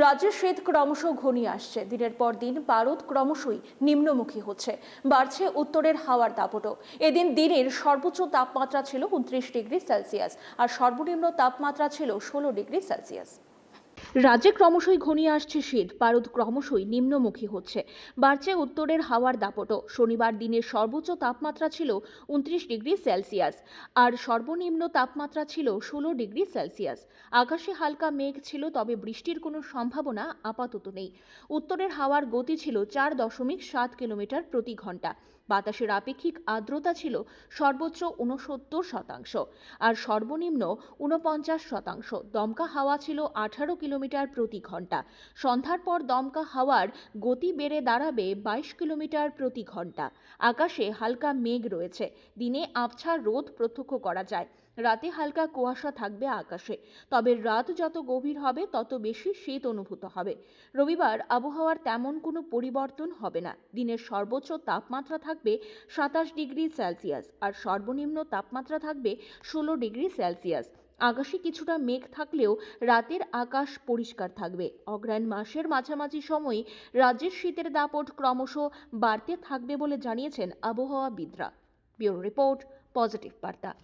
রাজ্যের শীত ক্রমশ ঘনিয়ে আসছে। দিনের পর দিন পারদ ক্রমশই নিম্নমুখী হচ্ছে। বাড়ছে উত্তরের হাওয়ার দাপটও। এদিন দিনের সর্বোচ্চ তাপমাত্রা ছিল উনত্রিশ ডিগ্রি সেলসিয়াস আর সর্বনিম্ন তাপমাত্রা ছিল ষোলো ডিগ্রি সেলসিয়াস। রাজ্যে ক্রমশই ঘনিয়ে আসছে শীত। পারদ ক্রমশই নিম্নমুখী হচ্ছে। বাড়ছে উত্তরের হাওয়ার দাপটও। শনিবার দিনের সর্বোচ্চ তাপমাত্রা ছিল উনত্রিশ ডিগ্রি সেলসিয়াস আর সর্বনিম্ন তাপমাত্রা ছিল ষোলো ডিগ্রি সেলসিয়াস। আকাশে হালকা মেঘ ছিল, তবে বৃষ্টির কোনো সম্ভাবনা আপাতত নেই। উত্তরের হাওয়ার গতি ছিল চার দশমিক সাত কিলোমিটার প্রতি ঘণ্টা। বাতাসের আপেক্ষিক আর্দ্রতা ছিল সর্বোচ্চ উনসত্তর শতাংশ আর সর্বনিম্ন উনপঞ্চাশ শতাংশ। দমকা হাওয়া ছিল আঠারো কিলোমিটার প্রতি ঘণ্টা। সন্ধ্যার পর দমকা হাওয়ার গতি বেড়ে দাঁড়াবে বাইশ কিলোমিটার প্রতি ঘণ্টা। আকাশে হালকা মেঘ রয়েছে। দিনে আবছা রোদ প্রত্যক্ষ করা যায়। রাতে হালকা কুয়াশা থাকবে আকাশে। তবে রাত যত গভীর হবে, তত বেশি শীত অনুভূত হবে। রবিবার আবহাওয়ার তেমন কোনো পরিবর্তন হবে না। দিনের সর্বোচ্চ তাপমাত্রা থাকবে সাতাশ ডিগ্রি সেলসিয়াস আর সর্বনিম্ন তাপমাত্রা থাকবে ষোলো ডিগ্রি সেলসিয়াস। আকাশে কিছুটা মেঘ থাকলেও রাতের আকাশ পরিষ্কার থাকবে। অগ্রায়ণ মাসের মাঝামাঝি সময়ে রাজ্যের শীতের দাপট ক্রমশ বাড়তে থাকবে বলে জানিয়েছেন আবহাওয়াবিদরা। ব্যুরো রিপোর্ট, পজিটিভ বার্তা।